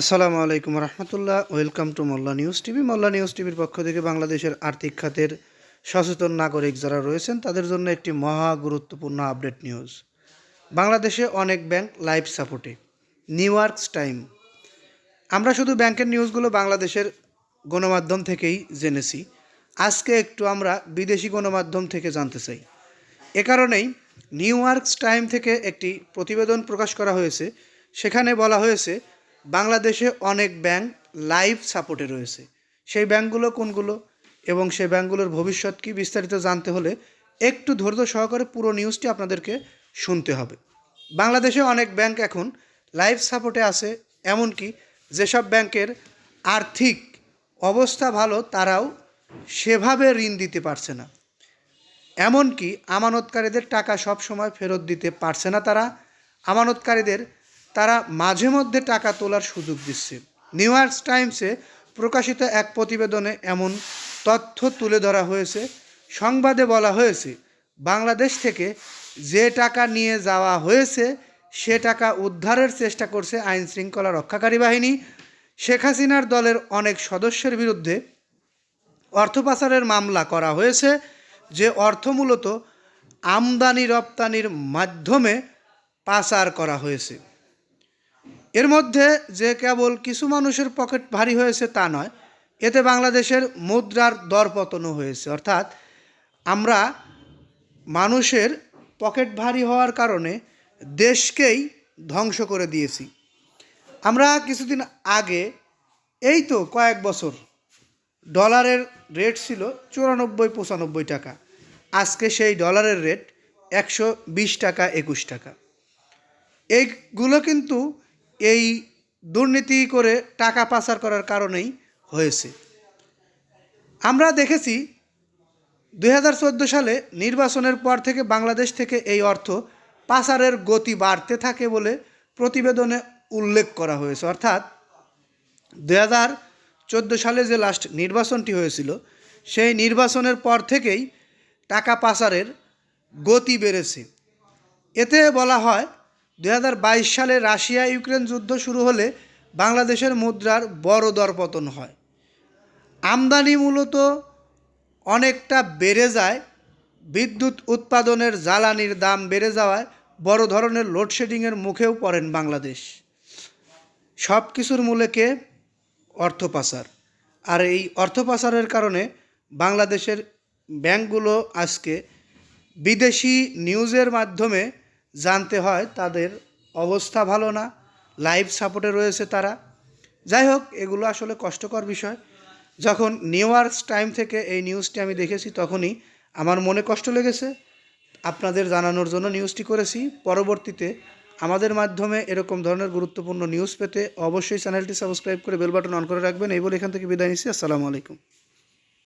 আসসালামু আলাইকুম রহমতুল্লাহ। Welcome to Molla news TV. Molla news টিভির পক্ষ থেকে বাংলাদেশের আর্থিক খাতের সচেতন নাগরিক যারা রয়েছেন, তাদের জন্য একটি মহা গুরুত্বপূর্ণ আপডেট নিউজ। বাংলাদেশে অনেক ব্যাংক লাইভ সাপোর্টে। New Yorks time. আমরা শুধু ব্যাংকের নিউজগুলো বাংলাদেশের গণমাধ্যম থেকেই জেনেছি। আজকে একটু আমরা বিদেশি গণমাধ্যম থেকে জানতে চাই। এ কারণেই নিউ ইয়র্কস টাইম থেকে একটি প্রতিবেদন প্রকাশ করা হয়েছে। সেখানে বলা হয়েছে বাংলাদেশে অনেক ব্যাংক লাইভ সাপোর্টে রয়েছে। সেই ব্যাংকগুলো কোনগুলো এবং সেই ব্যাংকগুলোর ভবিষ্যৎ কি বিস্তারিত জানতে হলে একটু ধৈর্য সহকারে পুরো নিউজটি আপনাদেরকে শুনতে হবে। বাংলাদেশে অনেক ব্যাংক এখন লাইভ সাপোর্টে আছে, এমনকি যেসব ব্যাংকের আর্থিক অবস্থা ভালো তারাও সেভাবে ঋণ দিতে পারছে না। এমনকি আমানতকারীদের টাকা সব সময় ফেরত দিতে পারছে না তারা। আমানতকারীদের তারা মাঝে মধ্যে টাকা তোলার সুযোগ দিচ্ছে। নিউ ইয়র্কস টাইমসে প্রকাশিত এক প্রতিবেদনে এমন তথ্য তুলে ধরা হয়েছে। সংবাদে বলা হয়েছে, বাংলাদেশ থেকে যে টাকা নিয়ে যাওয়া হয়েছে, সে টাকা উদ্ধারের চেষ্টা করছে আইন শৃঙ্খলা রক্ষাকারী বাহিনী। শেখ হাসিনার দলের অনেক সদস্যের বিরুদ্ধে অর্থ পাচারের মামলা করা হয়েছে, যে অর্থ মূলত আমদানি রপ্তানির মাধ্যমে পাচার করা হয়েছে। এর মধ্যে যে কেবল কিছু মানুষের পকেট ভারী হয়েছে তা নয়, এতে বাংলাদেশের মুদ্রার দরপতনও হয়েছে। অর্থাৎ আমরা মানুষের পকেট ভারী হওয়ার কারণে দেশকেই ধ্বংস করে দিয়েছি। আমরা কিছুদিন আগে, এই তো কয়েক বছর, ডলারের রেট ছিল চুরানব্বই, পঁচানব্বই টাকা। আজকে সেই ডলারের রেট একশো বিশ টাকা, একুশ টাকা। এইগুলো কিন্তু এই দুর্নীতি করে টাকা পাচার করার কারণেই হয়েছে। আমরা দেখেছি দু হাজার চোদ্দ সালে নির্বাচনের পর থেকে বাংলাদেশ থেকে এই অর্থ পাচারের গতি বাড়তে থাকে বলে প্রতিবেদনে উল্লেখ করা হয়েছে। অর্থাৎ দুই হাজার চোদ্দ সালে যে লাস্ট নির্বাচনটি হয়েছিল, সেই নির্বাচনের পর থেকেই টাকা পাচারের গতি বেড়েছে। এতে বলা হয় দু হাজার বাইশ সালে রাশিয়া ইউক্রেন যুদ্ধ শুরু হলে বাংলাদেশের মুদ্রার বড় দরপতন হয়। আমদানি মূলত অনেকটা বেড়ে যায়, বিদ্যুৎ উৎপাদনের জ্বালানির দাম বেড়ে যাওয়ায় বড় ধরনের লোডশেডিংয়ের মুখেও পড়েন বাংলাদেশ। সব কিছুর মূলেকে অর্থ পাচার। আর এই অর্থ পাচারের কারণে বাংলাদেশের ব্যাংকগুলো আজকে বিদেশি নিউজের মাধ্যমে জানতে হয় তাদের অবস্থা ভালো না লাইভ সাপোর্টে রয়েছে তারা। যাই হোক, এগুলো আসলে কষ্টকর বিষয়। যখন নিউ ইয়র্কস টাইম থেকে এই নিউজটি আমি দেখেছি, তখনই আমার মনে কষ্ট লেগেছে। আপনাদের জানানোর জন্য নিউজটি করেছি। পরবর্তীতে আমাদের মাধ্যমে এরকম ধরনের গুরুত্বপূর্ণ নিউজ পেতে অবশ্যই চ্যানেলটি সাবস্ক্রাইব করে বেল বাটন অন করে রাখবেন। এই বলে এখান থেকে বিদায় নিচ্ছি। আসসালামু আলাইকুম।